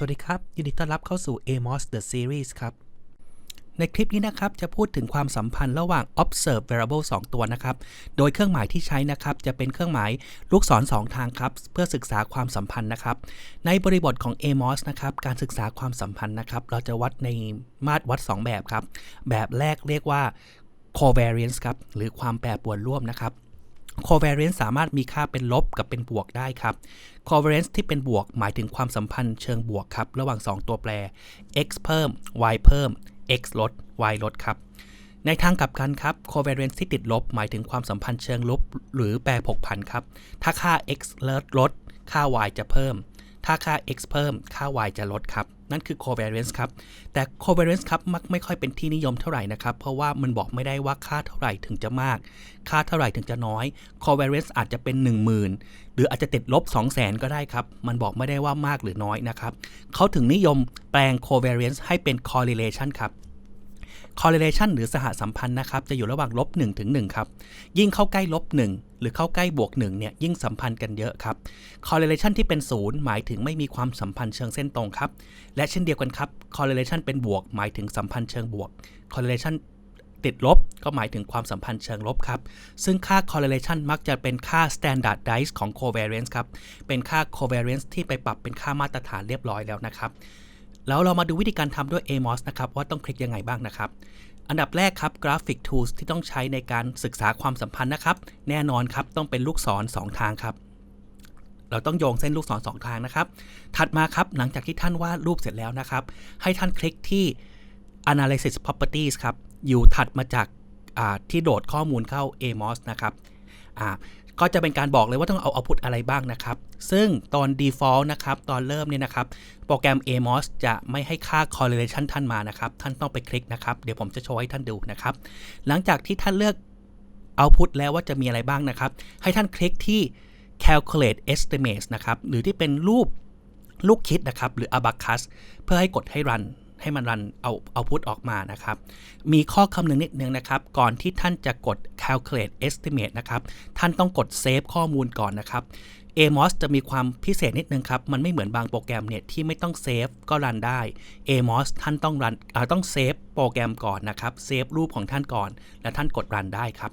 สวัสดีครับ ยินดีต้อนรับเข้าสู่ AMOS The Series ครับ ในคลิปนี้นะครับ จะพูดถึงความสัมพันธ์ระหว่าง observe variable 2 ตัวนะครับ โดยเครื่องหมายที่ใช้นะครับ จะเป็นเครื่องหมายลูกศร 2 ทางครับ เพื่อศึกษาความสัมพันธ์นะครับ ในบริบทของ AMOS นะครับ การศึกษาความสัมพันธ์นะครับ เราจะวัดในมาตรวัด 2 แบบครับ แบบแรกเรียกว่า covariance ครับ หรือความแปรปรวนร่วมนะครับ covariance สามารถมีค่าเป็นลบกับเป็นบวกได้ครับ covariance ที่เป็นบวกหมายถึงความสัมพันธ์เชิงบวกครับ ระหว่าง 2 ตัวแปร x เพิ่ม y เพิ่ม x ลด y ลดครับ ในทางกลับกันครับ covariance ที่ติดลบ หมายถึงความสัมพันธ์เชิงลบ หรือแปรผกผันครับ ถ้าค่า x ลดลด ค่า y จะเพิ่ม ถ้าค่า x เพิ่มค่า y จะลดครับ นั่นคือ covariance ครับ แต่ covariance ครับมักไม่ค่อยเป็นที่นิยมเท่าไหร่นะครับ เพราะว่ามันบอกไม่ได้ว่าค่าเท่าไหร่ถึงจะมาก ค่าเท่าไหร่ถึงจะน้อย covariance อาจจะเป็น 10,000 หรืออาจจะติดลบ 200,000 ก็ได้ครับ มันบอกไม่ได้ว่ามากหรือน้อยนะครับเขาถึงนิยมแปลง covariance ให้เป็น correlation ครับ correlation หรือสหสัมพันธ์นะครับ จะอยู่ระหว่างลบ1ถึง1ครับ ยิ่งเข้าใกล้ลบ1หรือเข้าใกล้บวก1เนี่ยยิ่งสัมพันธ์กันเยอะครับ correlation ที่เป็น 0 หมายถึงไม่มีความสัมพันธ์เชิงเส้นตรงครับ และเช่นเดียวกันครับ correlation เป็นบวก หมายถึงสัมพันธ์เชิงบวก correlation ติดลบก็หมายถึงความสัมพันธ์เชิงลบครับ ซึ่งค่า correlation มักจะเป็นค่า standardize ของ covariance ครับ เป็นค่า covariance ที่ไปปรับเป็นค่ามาตรฐานเรียบร้อยแล้วนะครับ แล้วเรามาดูวิธีการทำด้วย AMOS นะครับว่าต้องคลิกยังไงบ้างนะครับ อันดับแรกครับ Graphic Tools ที่ต้องใช้ในการศึกษาความสัมพันธ์นะครับ แน่นอนครับต้องเป็นลูกศร 2 ทางครับ เราต้องโยงเส้นลูกศร 2 ทางนะครับ ถัดมาครับหลังจากที่ท่านวาดรูปเสร็จแล้วนะครับ ให้ท่านคลิกที่ Analysis Properties ครับ อยู่ถัดมาจากที่โหลดข้อมูลเข้า AMOS นะครับ ก็จะเป็นการบอกเลยว่าต้องเอาเอาพุทอะไรบ้างนะครับ ซึ่งตอน default นะครับ ตอนเริ่มเนี่ยนะครับ โปรแกรม AMOS จะไม่ให้ค่า correlation ท่านมานะครับ ท่านต้องไปคลิกนะครับ เดี๋ยวผมจะโชว์ให้ท่านดูนะครับ หลังจากที่ท่านเลือก output แล้วว่าจะมีอะไรบ้างนะครับ ให้ท่านคลิกที่ calculate estimates นะครับ หรือที่เป็นรูปลูกคิดนะครับ หรือ abacus เพื่อให้กดให้ run ให้มันรันเอาเอาพุทออกมานะครับ มีข้อคำนึงนิดนึงนะครับ ก่อนที่ท่านจะกด calculate estimate นะครับ ท่านต้องกด save ข้อมูลก่อนนะครับ AMOS จะมีความพิเศษนิดนึงครับ มันไม่เหมือนบางโปรแกรมเนี่ยที่ไม่ต้องเซฟก็รันได้ AMOS ท่านต้องรันต้องเซฟโปรแกรมก่อนนะครับ เซฟรูปของท่านก่อน แล้วท่านกดรันได้ครับ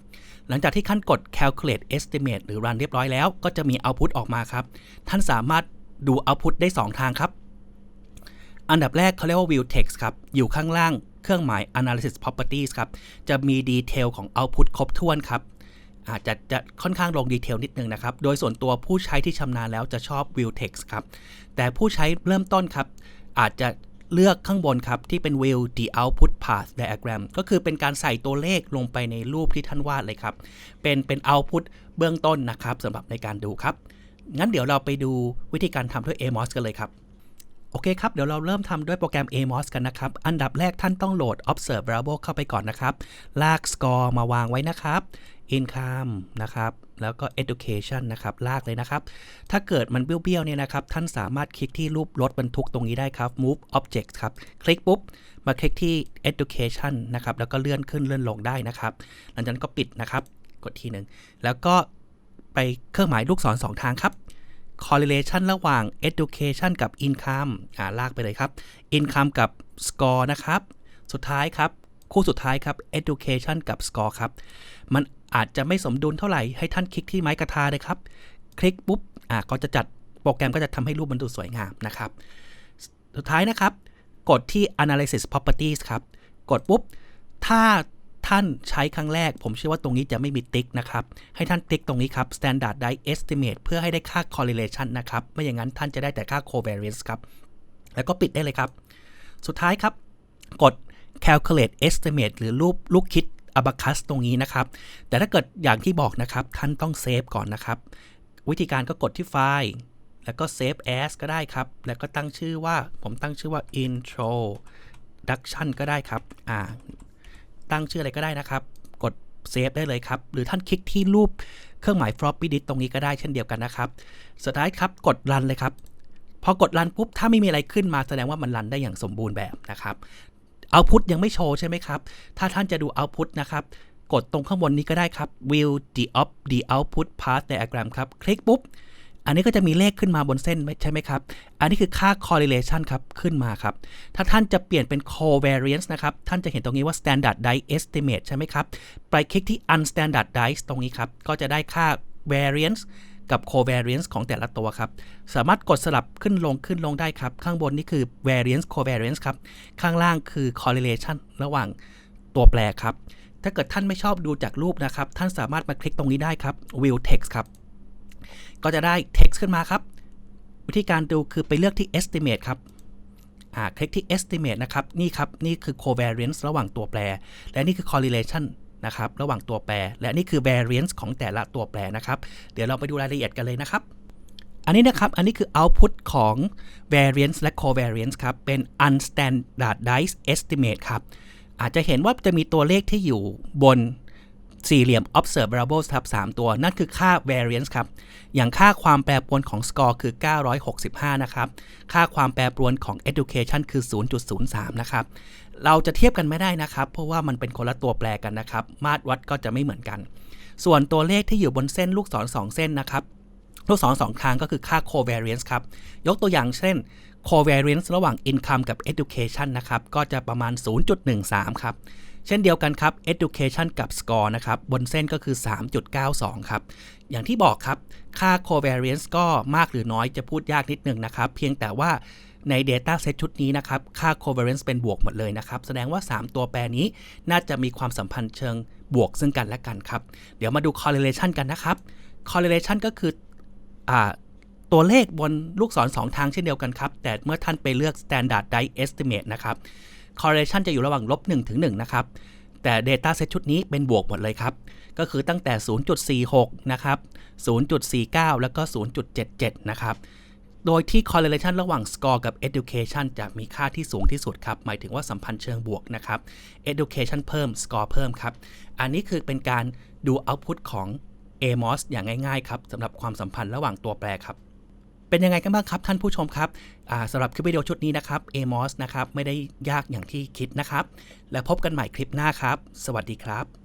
หลังจากที่ท่านกด calculate estimate หรือรันเรียบร้อยแล้ว ก็จะมี output ออกมาครับ ท่านสามารถดู output ได้ 2 ทางครับ อันดับแรกเขาเรียกว่า view text ครับ อยู่ข้างล่างเครื่องหมาย analysis properties ครับ จะมีดีเทลของ output ครบถ้วนครับอาจจะจะค่อนข้างลงดีเทลนิดนึงนะครับ โดยส่วนตัวผู้ใช้ที่ชำนาญแล้วจะชอบ view text ครับ แต่ผู้ใช้เริ่มต้นครับ อาจจะเลือกข้างบนครับ ที่เป็น view the output path diagram ก็คือเป็นการใส่ตัวเลขลงไปในรูปที่ท่านวาดเลยครับ เป็นเป็น output เบื้องต้นนะครับสำหรับในการดูครับ งั้นเดี๋ยวเราไปดูวิธีการทำด้วย AMOS กันเลยครับ โอเคครับ เดี๋ยวเราเริ่มทำด้วยโปรแกรม AMOS กันนะครับ อันดับแรกท่านต้องโหลด observe variable เข้าไปก่อนนะครับ ลาก score มาวางไว้นะครับ income นะครับ แล้วก็ education นะครับ ลากเลยนะครับ ถ้าเกิดมันเบี้ยวๆเนี่ยนะครับ ท่านสามารถคลิกที่รูปรถบรรทุกตรงนี้ได้ครับ move object ครับ คลิกปุ๊บ มาคลิกที่ education นะครับ แล้วก็เลื่อนขึ้นเลื่อนลงได้นะครับ หลังจากนั้นก็ปิดนะครับ กดทีหนึ่งแล้วก็ไปเครื่องหมายลูกศร2ทางครับ correlation ระหว่าง education กับ income อ่าลากไปเลยครับ income กับ score นะครับ สุดท้ายครับ คู่สุดท้ายครับ education กับ score ครับ มันอาจจะไม่สมดุลเท่าไหร่ ให้ท่านคลิกที่ไม้กระทาเลยครับ คลิกปุ๊บ อ่าก็จะจัดโปรแกรมก็จะทำให้รูปมันดูสวยงามนะครับ สุดท้ายนะครับ กดที่ analysis properties ครับ กดปุ๊บ ถ้า ท่านใช้ครั้งแรก ผมเชื่อว่าตรงนี้จะไม่มีติ๊กนะครับ ให้ท่านติ๊กตรงนี้ครับ standardize estimate เพื่อให้ได้ค่า correlation นะครับ ไม่อย่างนั้นท่านจะได้แต่ค่า covariance ครับ แล้วก็ปิดได้เลยครับ สุดท้ายครับ กด calculate estimate หรือรูปลูกคิด abacus ตรงนี้นะครับ แต่ถ้าเกิดอย่างที่บอกนะครับ ท่านต้องเซฟก่อนนะครับ วิธีการก็กดที่ไฟล์ แล้วก็ save as ก็ได้ครับ แล้วก็ตั้งชื่อว่า ผมตั้งชื่อว่า introduction ก็ได้ครับ อ่า ตั้งชื่ออะไรก็ได้นะครับ กดเซฟได้เลยครับ หรือท่านคลิกที่รูปเครื่องหมาย floppy disk ตรงนี้ก็ได้เช่นเดียวกันนะครับสุดท้ายครับกดรันเลยครับ พอกดรันปุ๊บถ้าไม่มีอะไรขึ้นมาแสดงว่ามันรันได้อย่างสมบูรณ์แบบนะครับเอาพุทยังไม่โชว์ใช่ไหมครับ ถ้าท่านจะดูเอาพุทนะครับ กดตรงข้างบนนี้ก็ได้ครับ view the up the output path diagram ครับ คลิกปุ๊บ อันนี้ก็จะมีเลขขึ้นมาบนเส้นใช่ไหมครับ อันนี้คือค่า correlation ครับ ขึ้นมาครับ ถ้าท่านจะเปลี่ยนเป็น covariance นะครับ ท่านจะเห็นตรงนี้ว่า standardized estimate ใช่ไหมครับ ไปคลิกที่ unstandardized ตรงนี้ครับ ก็จะได้ค่า variance กับ covariance ของแต่ละตัวครับ สามารถกดสลับขึ้นลงขึ้นลงได้ครับ ข้างบนนี่คือ variance covariance ครับ ข้างล่างคือ correlation ระหว่างตัวแปรครับ ถ้าเกิดท่านไม่ชอบดูจากรูปนะครับ ท่านสามารถมาคลิกตรงนี้ได้ครับ view text ครับ ก็จะได้ text ขึ้นมาครับ วิธีการดูคือไปเลือกที่ estimate ครับ่าคลิกที่ estimate นะครับ นี่ครับ นี่คือ covariance ระหว่างตัวแปร และนี่คือ correlation นะครับ ระหว่างตัวแปร และนี่คือ variance ของแต่ละตัวแปรนะครับ เดี๋ยวเราไปดูรายละเอียดกันเลยนะครับ อันนี้นะครับ อันนี้คือ output ของ variance และ covariance ครับ เป็น unstandardized estimate ครับ อาจจะเห็นว่าจะมีตัวเลขที่อยู่บน สี่เหลี่ยม observables ครับ3ตัว นั่นคือค่า variance ครับ อย่างค่าความแปรปรวนของ score คือ 965 นะครับ ค่าความแปรปรวนของ education คือ 0.03 นะครับ เราจะเทียบกันไม่ได้นะครับ เพราะว่ามันเป็นคนละตัวแปรกันนะครับ มาตรวัดก็จะไม่เหมือนกัน ส่วนตัวเลขที่อยู่บนเส้นลูกศรสองเส้นนะครับลูกศรสองทางก็คือค่า covariance ครับ ยกตัวอย่างเช่น covariance ระหว่าง income กับ education นะครับ ก็จะประมาณ 0.13 ครับ เช่นเดียวกันครับ education กับ score นะครับ บนเส้นก็คือ 3.92 ครับ อย่างที่บอกครับ ค่า covariance ก็มากหรือน้อยจะพูดยากนิดนึงนะครับ เพียงแต่ว่าใน data set ชุดนี้นะครับ ค่า covariance เป็นบวกหมดเลยนะครับ แสดงว่า 3 ตัวแปรนี้น่าจะมีความสัมพันธ์เชิงบวกซึ่งกันและกันครับ เดี๋ยวมาดู correlation กันนะครับ correlation ก็คืออ ตัวเลขบนลูกศร 2 ทางเช่นเดียวกันครับ แต่เมื่อท่านไปเลือก standard die estimate นะครับ correlation จะอยู่ระหว่างลบ1ถึง1นะครับ แต่ data set ชุดนี้เป็นบวกหมดเลยครับ ก็คือตั้งแต่ 0.46 นะครับ 0.49 แล้วก็ 0.77 นะครับโดยที่ correlation ระหว่าง score กับ education จะมีค่าที่สูงที่สุดครับ หมายถึงว่าสัมพันธ์เชิงบวกนะครับ education เพิ่ม score เพิ่มครับ อันนี้คือเป็นการดู output ของ AMOS อย่างง่ายๆครับสำหรับความสัมพันธ์ระหว่างตัวแปรครับ เป็นยังไงกันบ้างครับท่านผู้ชมครับสำหรับคลิปวิดีโอชุดนี้นะครับ AMOS นะครับไม่ได้ยากอย่างที่คิดนะครับ และพบกันใหม่คลิปหน้าครับ สวัสดีครับ